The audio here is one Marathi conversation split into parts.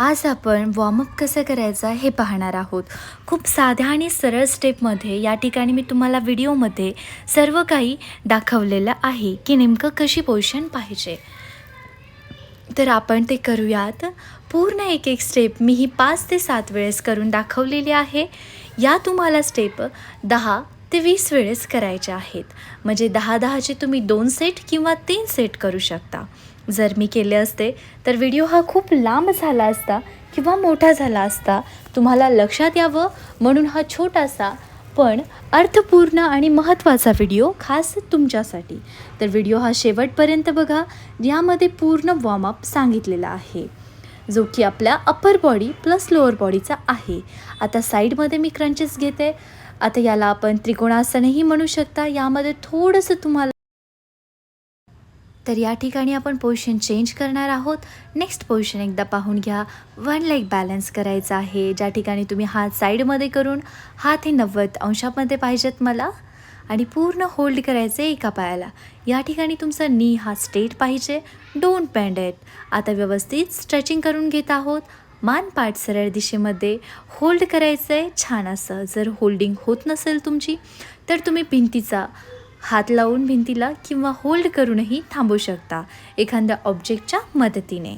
आज आपण वॉर्मअप कसं करायचं हे पाहणार आहोत. खूप साध्या आणि सरळ स्टेपमध्ये या ठिकाणी मी तुम्हाला व्हिडिओमध्ये सर्व काही दाखवलेलं आहे की नेमकं कशी पोझिशन पाहिजे. तर आपण ते करूयात. पूर्ण एक एक स्टेप मी ही पाच ते सात वेळेस करून दाखवलेली आहे. या तुम्हाला स्टेप दहा ते वीस वेळेस करायच्या आहेत. म्हणजे दहा दहाचे तुम्ही दोन सेट किंवा तीन सेट करू शकता. जर मी केले असते तर व्हिडिओ हा खूप लांब झाला असता किंवा मोठा झाला असता. तुम्हाला लक्षात यावं म्हणून हा छोटासा पण अर्थपूर्ण आणि महत्त्वाचा व्हिडिओ खास तुमच्यासाठी. तर व्हिडिओ हा शेवटपर्यंत बघा. यामध्ये पूर्ण वॉर्मअप सांगितलेला आहे. जो की आपल्या अप्पर बॉडी प्लस लोअर बॉडीचा आहे. आता साईडमध्ये मी क्रंचेस घेते. आता याला आपण त्रिकोणासनही म्हणू शकता. यामध्ये थोडंसं तुम्हाला तर या ठिकाणी आपण पोझिशन चेंज करणार आहोत. नेक्स्ट पोझिशन एकदा पाहून घ्या. वन लेग बॅलन्स करायचा आहे. ज्या ठिकाणी तुम्ही हात साईडमध्ये करून हात हे नव्वद अंशामध्ये पाहिजेत मला. आणि पूर्ण होल्ड करायचे एका पायाला. या ठिकाणी तुमचा नी हा स्टेट पाहिजे. Don't bend it. आता व्यवस्थित स्ट्रेचिंग करून घेत आहोत. मान पाठ सरळ दिशेमध्ये. होल्ड करायचं आहे छान असं. जर होल्डिंग होत नसेल तुमची तर तुम्ही भिंतीचा हात लावून भिंतीला किंवा होल्ड करूनही थांबू शकता एखाद्या ऑब्जेक्टच्या मदतीने.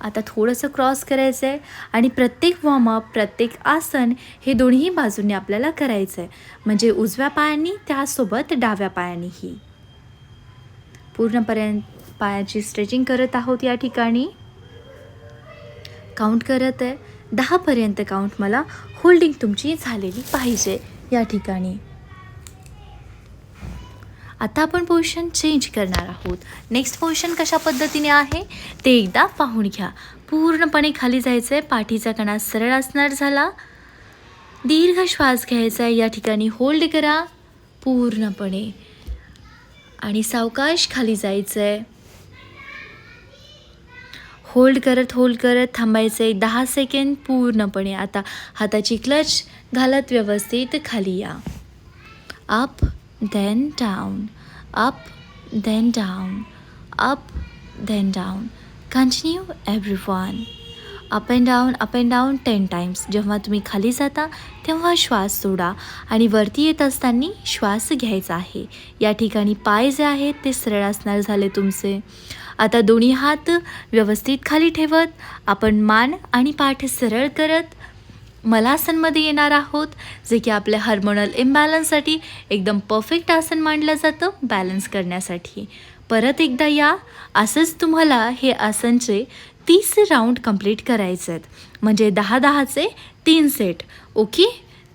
आता थोडंसं क्रॉस करायचं आहे आणि प्रत्येक वॉर्मअप प्रत्येक आसन हे दोन्ही बाजूंनी आपल्याला करायचं आहे म्हणजे उजव्या पायांनी त्यासोबत डाव्या पायानेही. पूर्णपर्यंत पायाची स्ट्रेचिंग करत आहोत या ठिकाणी. काउंट करत आहे. दहापर्यंत काउंट मला होल्डिंग तुमची झालेली पाहिजे या ठिकाणी. आता आपण पोझिशन चेंज करणार आहोत. नेक्स्ट पोझिशन कशा पद्धतीने आहे? ते एकदा पाहून घ्या. पूर्णपणे खाली जायचं आहे पाठीचा कणा सरळ असणार झाला. दीर्घ श्वास घ्यायचा आहे या ठिकाणी होल्ड करा. पूर्णपणे. आणि सावकाश खाली जायचं आहे होल्ड करत होल्ड करत थांबायचं आहे दहा सेकंड पूर्णपणे. आता हाताची क्लच घालत व्यवस्थित खाली या. Up then down, up, then down, up, then down. Continue everyone. Up and down up and down ten times जेव्हा तुम्ही खाली जाता तेव्हा श्वास सोडा. आणि वरती येत असताना श्वास घ्यायचा आहे. या ठिकाणी पाय जे आहेत ते सरळ असणार झाले तुमचे. आता दोन्ही हात व्यवस्थित खाली ठेवत. आपण मान आणि पाठ सरळ करत. मलासनमध्ये येणार आहोत जे की आपल्या हार्मोनल इम्बॅलन्ससाठी एकदम परफेक्ट आसन मानलं जातं बॅलन्स करण्यासाठी. परत एकदा या असंच तुम्हाला हे आसनचे तीस राऊंड कंप्लीट करायचे आहेत. म्हणजे दहा दहाचे तीन सेट ओके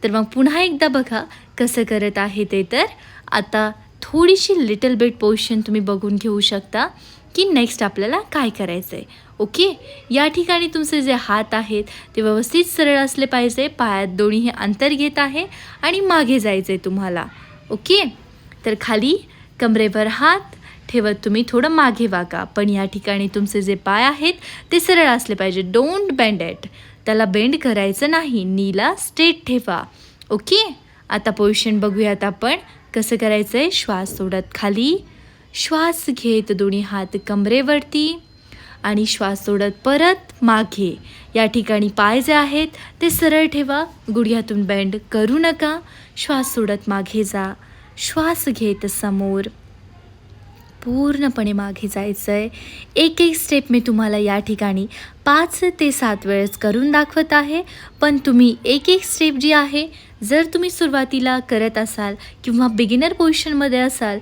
तर मग पुन्हा एकदा बघा कसं करत आहे ते तर. आता थोडीशी लिटल बिट पोझिशन तुम्ही बघून घेऊ शकता की नेक्स्ट आपल्याला काय करायचं आहे ओके? या ठिकाणी तुमचे जे हात आहेत ते व्यवस्थित सरळ असले पाहिजे. पायात दोन्ही अंतर घेत आहे आणि मागे जायचं आहे तुम्हाला. ओके? तर खाली कमरेवर हात ठेवत तुम्ही थोडं मागे वागा. पण या ठिकाणी तुमचे जे पाय आहेत ते सरळ असले पाहिजे. डोंट बेंड ॲट त्याला बेंड करायचं नाही. नीला स्ट्रेट ठेवा. ओके? आता पोझिशन बघूयात आपण. कसं करायचं आहे श्वास सोडत खाली. श्वास घेत दोन्ही हात कमरेवरती. आणि श्वास सोडत परत मागे. या ठिकाणी पाय जे आहेत ते सरळ ठेवा. गुडघ्यातून बेंड करू नका. श्वास सोडत मागे जा. श्वास घेत समोर. पूर्णपणे मागे जायचं आहे एक एक स्टेप मी तुम्हाला या ठिकाणी पाच ते सात वेळेस करून दाखवत आहे. पण तुम्ही एक एक स्टेप जी आहे जर तुम्ही सुरुवातीला करत असाल किंवा बिगिनर पोझिशनमध्ये असाल